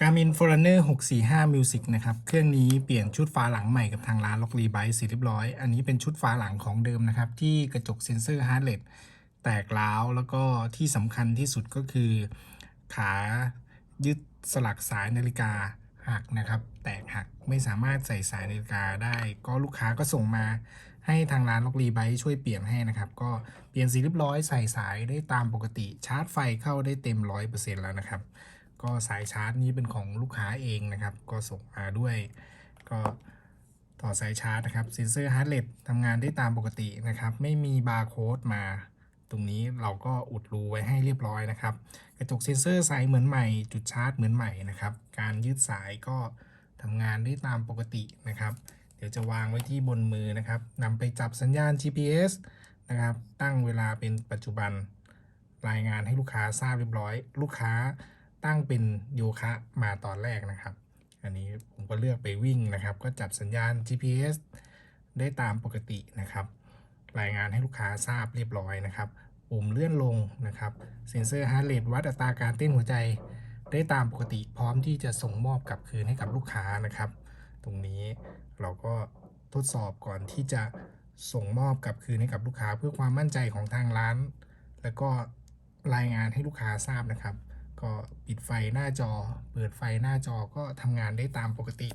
Garmin Forerunner 645 Music นะครับ เครื่องนี้เปลี่ยนชุดฟ้าหลังใหม่กับทางร้านล็อกรีไบส์เสร็จเรียบร้อย อันนี้เป็นชุดฟ้าหลังของเดิมนะครับ ที่กระจกเซ็นเซอร์ฮาร์ดเรทแตกร้าวแล้วก็ที่สำคัญที่สุดก็คือ ขายึดสลักสายนาฬิกาหักนะครับ แตกหักไม่สามารถใส่สายนาฬิกาได้ ก็ลูกค้าก็ส่งมาให้ทางร้านล็อกรีไบต์ช่วยเปลี่ยนให้นะครับ ก็เปลี่ยนสีเรียบร้อยใส่สายได้ตามปกติชาร์จไฟเข้าได้เต็ม 100%แล้วนะครับ ก็สายชาร์จนี้เป็นของลูกค้าเองนะครับ ก็ส่งมาด้วย ก็ต่อสายชาร์จนะครับเซนเซอร์ฮาร์ดเรททำงานได้ตามปกตินะครับ ไม่มีบาร์โค้ดมา ตรงนี้เราก็อุดรูไว้ให้เรียบร้อยนะครับ กระจกเซ็นเซอร์ใสเหมือนใหม่ จุดชาร์จเหมือนใหม่นะครับ การยืดสายก็ทำงานได้ตามปกตินะครับ เดี๋ยวจะวางไว้ที่บนมือนะครับนำไปจับสัญญาณ GPS นะครับ ตั้งเวลาเป็นปัจจุบันรายงานให้ลูกค้าทราบเรียบร้อย ลูกค้า ตั้งเป็นโยคะมาตอนแรกนะครับ อันนี้ผมก็เลือกไปวิ่งนะครับ ก็จับสัญญาณ GPS ได้ตามปกตินะครับ รายงานให้ลูกค้าทราบเรียบร้อยนะครับปุ่มเลื่อนลงนะครับ เซ็นเซอร์ฮาร์ดเรทวัดอัตราการเต้นหัวใจได้ตามปกติพร้อมที่จะส่งมอบกลับคืนให้กับลูกค้านะครับ ตรงนี้เราก็ทดสอบก่อนที่จะส่งมอบกลับคืนให้กับลูกค้าเพื่อความมั่นใจของทางร้าน แล้วก็รายงานให้ลูกค้าทราบนะครับ ก็ปิดไฟหน้าจอ เปิดไฟหน้าจอก็ทำงานได้ตามปกติ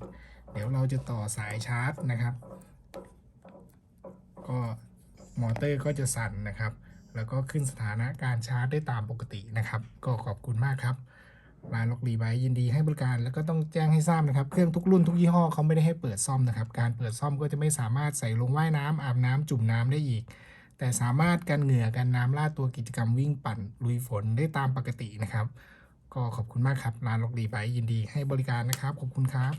เดี๋ยวเราจะต่อสายชาร์จนะครับ ก็มอเตอร์ก็จะสั่นนะครับ แล้วก็ขึ้นสถานะการชาร์จได้ตามปกตินะครับ ก็ขอบคุณมากครับร้านล็อกรีไบยินดีให้บริการแล้วก็ต้องแจ้งให้ทราบนะครับ เครื่องทุกรุ่นทุกยี่ห้อเขาไม่ได้ให้เปิดซ่อมนะครับ การเปิดซ่อมก็จะไม่สามารถใส่ลงว่ายน้ำอาบน้ำจุ่มน้ำได้อีก แต่สามารถกันเหงื่อกันน้ำลาดตัวกิจกรรมวิ่งปั่น ลุยฝนได้ตามปกตินะครับ ก็ขอบคุณมากครับร้านล็อกดีไปยินดีให้บริการนะครับ ขอบคุณครับ